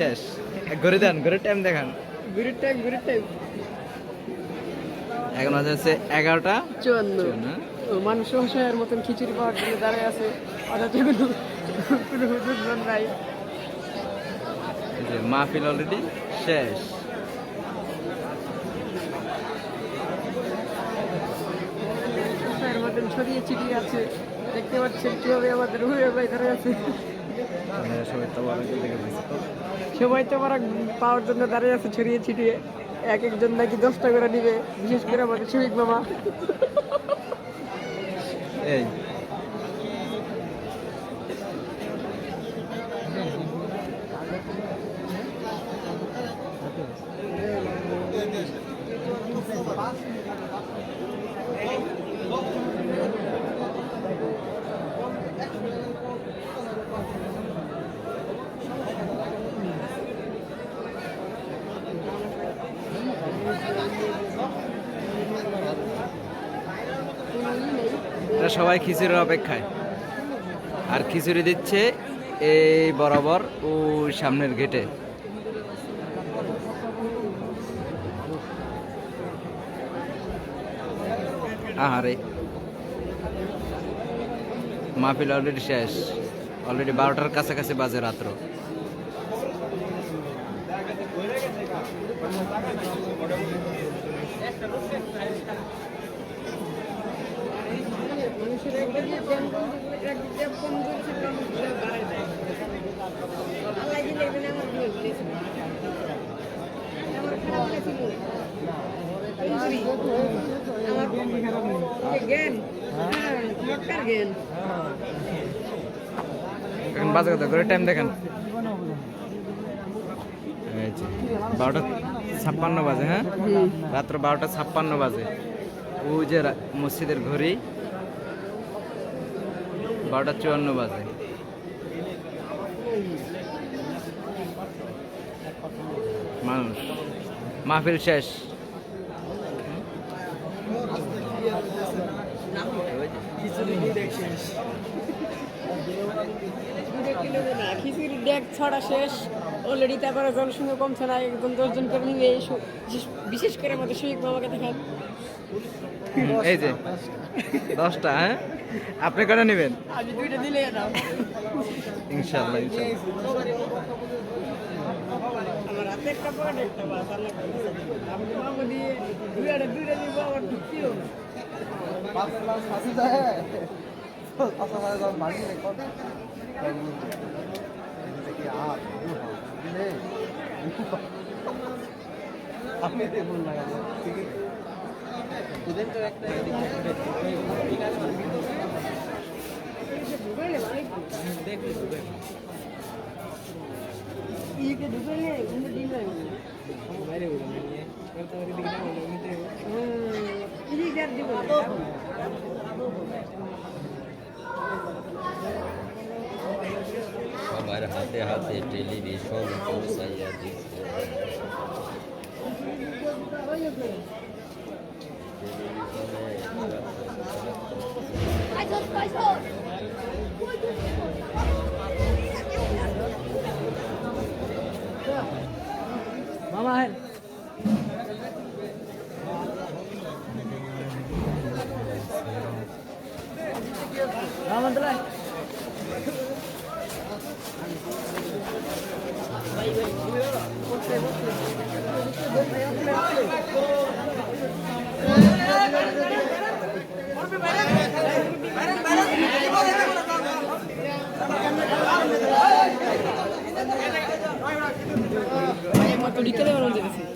শেষ। ঘুরে দেন ঘুরে টাইম দেখান। ঘুরির টাইম ঘুরির টাইম এখন হচ্ছে এগারোটা চুয়ান্ন। মানুষ অসহায়ের মতন খিচুড়ি পাওয়ার জন্য দাঁড়ায় আছে। অথচ কোনো হুজুরজন নাই। মাহফিল অলরেডি শেষ। ছড়িয়ে ছিটিয়ে আছে। দেখতে পাচ্ছেন কীভাবে আমাদের হুয়ে ভাই আছে। সবাই তো আমার পাওয়ার জন্য দাঁড়িয়ে আছে, ছড়িয়ে ছিটিয়ে। এক একজন নাকি দশটা করে নিবে, বিশেষ করে আমাদের শিবিক মামা। এই। এরা সবাই খিচুড়ির অপেক্ষায়। আর খিচুড়ি দিচ্ছে এই বরাবর ও সামনের গেটে। আহারে। মাহফিল অলরেডি শেষ। অলরেডি বারোটার কাছাকাছি বাজে রাত্র। এখন বাজে কত করে টাইম দেখেন। বারোটা ছাপ্পান্ন বাজে হ্যাঁ? রাত্র বারোটা ছাপ্পান্ন বাজে। ওই যে মসজিদের ঘড়ি। বারোটা চুয়ান্ন বাজে। মানুষ। মাহফিল শেষ। খিচুড়ির ডেক শেষ অলরেডি জনসংখ্যা দশজন বিশেষ- করে মামাকে দেখান দশটা হ্যাঁ? আপনি করে নেবেন? দুইটা দিলে আমার একটা পকেট একটা বাস আল্লাহ আমি মামা দিয়ে দুইটা দুইটা দিব আমার ঢুকছিও না ইকে ঢুকে নিয়ে ঘুমে দিন নাই হুম এই যে দিব আমার হাতে হাতে টেলিভিশন পৌঁছাইয়া দিচ্ছে। মামা হ্যাঁ দেওয়ার মধ্যে গেছে হ্যাঁ, ওদি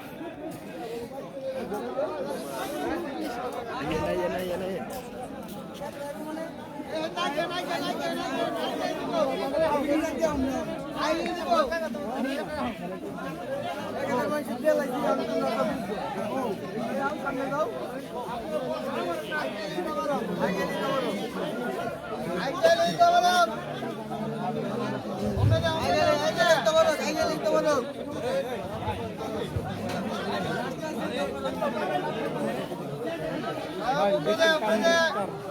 Vai, vai, vai.